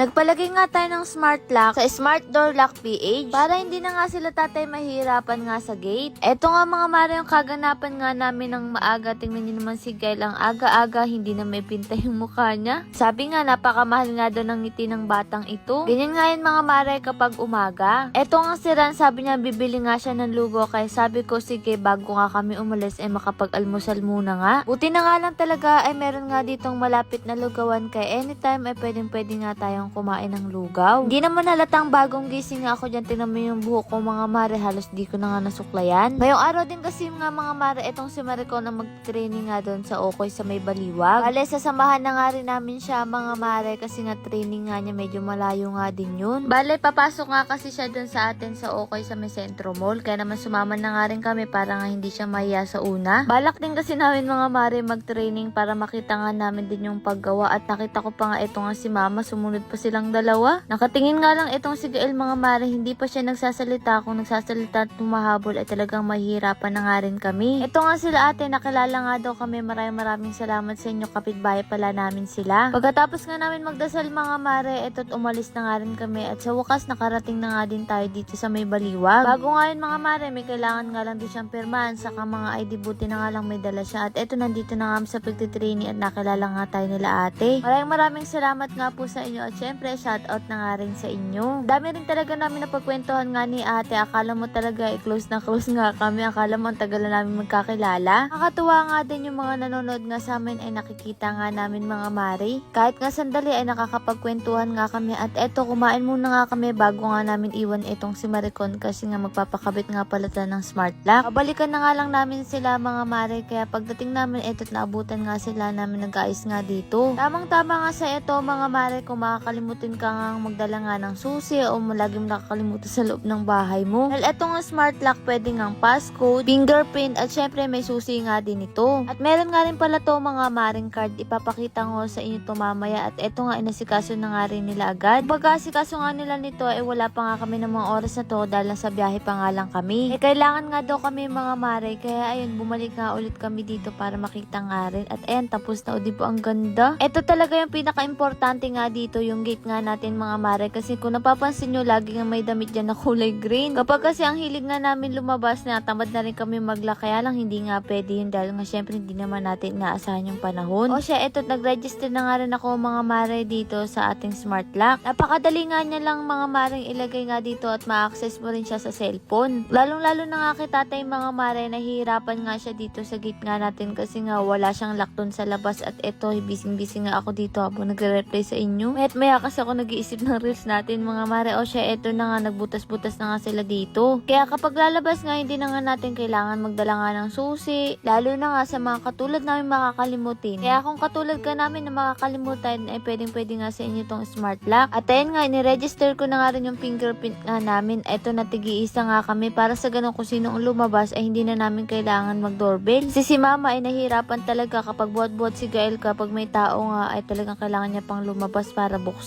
Nagpalagay nga tayo ng smart lock sa smart door lock PH para hindi na nga sila tatay mahirapan nga sa gate. Eto nga mga mare yung kaganapan nga namin ng maaga. Tingnan niyo naman si Gail ang aga-aga hindi na may pinta yung mukha niya. Sabi nga napakamahal nga daw ng ngiti ng batang ito. Ganyan nga yun mga mare kapag umaga. Eto nga si Ran sabi niya bibili nga siya ng lugo kaya sabi ko sige bago nga kami umalis ay makapag-almusal muna nga. Buti na nga lang talaga ay meron nga ditong malapit na lugawan kaya anytime ay pwedeng pwede nga tayong kumain ng lugaw. Hindi naman halatang bagong gising ako dyan. Tingnan mo yung buhok ko mga mare. Halos di ko na nga nasuklayan. Ngayong araw din kasi nga mga mare itong si Marico na mag-training nga doon sa Okoy sa may baliwag. Bale, sasamahan na nga rin namin siya mga mare kasi nga training nga niya medyo malayo nga din yun. Bale, papasok nga kasi siya doon sa atin sa Okoy sa may Centro Mall. Kaya naman sumama na nga rin kami para nga hindi siya mahiya sa una. Balak din kasi namin mga mare mag-training para makita nga namin din yung paggawa at nakita ko pa nga ito nga si mama sumunod pa silang dalawa. Nakatingin nga lang itong si Gael mga mare hindi pa siya nagsasalita kung nagsasalita at tumahabol ay talagang mahihirapan na nga rin kami. Ito nga sila ate nakilala nga daw kami maraming maraming salamat sa inyo kapitbahay pala namin sila. Pagkatapos nga namin magdasal mga mare eto't umalis na nga rin kami at sa wakas nakarating na nga din tayo dito sa may baliwag. Bago nga yun mga mare may kailangan nga lang din siyang pirmahan saka mga ID buti na nga lang may dala siya at eto nandito na nga sa pagtitraining at nakilala nga tayo nila ate. Maraming maraming salamat nga po sa inyo at syempre shout out na nga rin sa inyo. Dami rin talaga namin napagkwentuhan nga ni ate. Akala mo talaga eh, close na close nga kami. Akala mo ang tagal na namin magkakilala. Nakakatuwa nga din yung mga nanonood nga sa amin ay nakikita nga namin mga mari. Kahit nga sandali ay nakakapagkwentuhan nga kami at eto kumain muna nga kami bago nga namin iwan itong si Maricon kasi nga magpapakabit nga pala ng smart lock. Babalikan na nga lang namin sila mga mare kaya pagdating namin eto't naabutan nga sila namin nag-ayos nga dito. Tamang tama nga sa ito mga mare kung makakalimutin ka nga magdala nga ng susi o lagi mo nakakalimutan sa loob ng bahay mo. Dahil ito nga smart lock pwede nga passcode, fingerprint at syempre may susi nga din ito. At meron nga rin pala to mga maring card ipapakita ko sa inyo to mamaya at ito nga inasikaso na nga rin nila agad. Pag asikaso nga nila nito ay wala pa nga kami ng mga oras na to dahil nasa biyahe pa nga lang kami. Eh kailangan nga daw kami mga mare kaya ayun bumalik nga ulit kami dito para makita nga rin. At ayan tapos na o di po ang ganda. Ito talaga yung pinaka-importante nga dito yung gate nga natin mga mare kasi kung napapansin nyo lagi nga may damit dyan na kulay green. Kapag kasi ang hilig nga namin lumabas na tamad na rin kami magla kaya lang hindi nga pwede yun dahil nga syempre hindi naman natin inaasahan yung panahon. O siya eto nag-register na nga rin ako mga mare dito sa ating smart lock. Napakadali nga niya lang mga maring ilagay nga dito at ma-access mo rin siya sa cellphone. Lalong lalo na nga kay tatay mga mare nahihirapan nga siya dito sa gate nga natin kasi nga wala siyang lock sa labas at eto bising-bising nga ako dito habang nagre-reply sa inyo. Mayat maya kasi ako nag-iisip ng reels natin mga mare o siya eto na nga nagbutas-butas na nga sila dito. Kaya kapag lalabas nga hindi na nga natin kailangan magdala nga ng susi lalo na nga sa mga katulad namin makakalimutin. Kaya kung katulad ka namin na makakalimutan ay pwedeng pwede nga sa inyo tong smart lock. At ayun nga ni-register ko na nga rin yung fingerprint nga namin. Eto natigi-isa nga kami para sa ganun kung sino ang lumabas ay hindi na namin kailangan mag-doorbell. Si si mama ay nahirapan talaga kapag buhat-buhat si Gael kapag may tao nga ay talagang kailangan niya pang lumabas para buksan.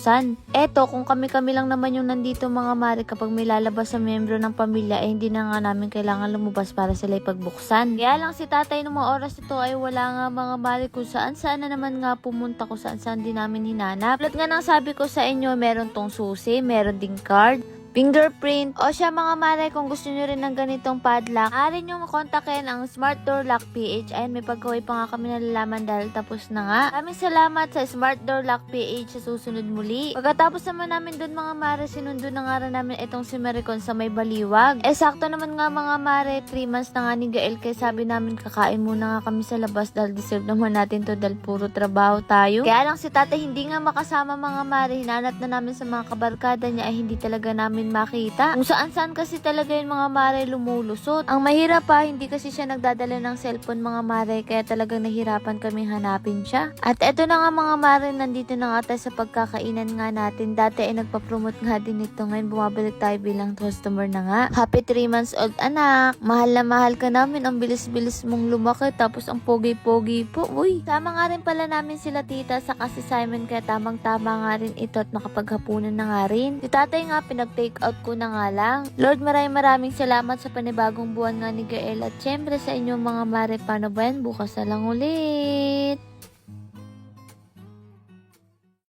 Eto kung kami-kami lang naman yung nandito mga mare kapag may lalabas sa membro ng pamilya ay hindi na nga namin kailangan lumabas para sila ipagbuksan. Kaya lang si tatay ng mga oras ito ay wala nga mga mare kung saan saan na naman nga pumunta kung saan saan din namin hinanap. Tulad nga ng sabi ko sa inyo, meron tong susi, meron ding card, fingerprint. O siya mga mare, kung gusto nyo rin ng ganitong padlock, maaari nyo makontakin ang Smart Door Lock PH. Ayun, may pagkaway pa nga kami nalalaman dahil tapos na nga. Maraming salamat sa Smart Door Lock PH sa susunod muli. Pagkatapos naman namin dun mga mare, sinundo na nga rin namin itong si Maricon sa may baliwag. Eh, sakto naman nga mga mare, 3 months na nga ni Gael kaya sabi namin kakain muna nga kami sa labas dahil deserve naman natin to dahil puro trabaho tayo. Kaya lang si tatay hindi nga makasama mga mare, hinanap na namin sa mga kabarkada niya ay hindi talaga namin makita. Kung saan saan kasi talaga yung mga mare lumulusot. Ang mahirap pa, hindi kasi siya nagdadala ng cellphone mga mare, kaya talagang nahirapan kaming hanapin siya. At eto na nga mga mare, nandito na nga tayo sa pagkakainan nga natin. Dati ay nagpa-promote nga din ito. Ngayon bumabalik tayo bilang customer na nga. Happy 3 months old anak. Mahal na mahal ka namin. Ang bilis-bilis mong lumaki. Tapos ang pogi-pogi po. Uy, sama nga rin pala namin sila tita sa kasi Simon kaya tamang-tama nga rin ito at nakapaghapunan na nga rin. Si tatay nga pinag-take out ko na nga lang. Lord, maraming maraming salamat sa panibagong buwan nga ni Gael at syempre sa inyong mga mare paano? Bukas na lang ulit.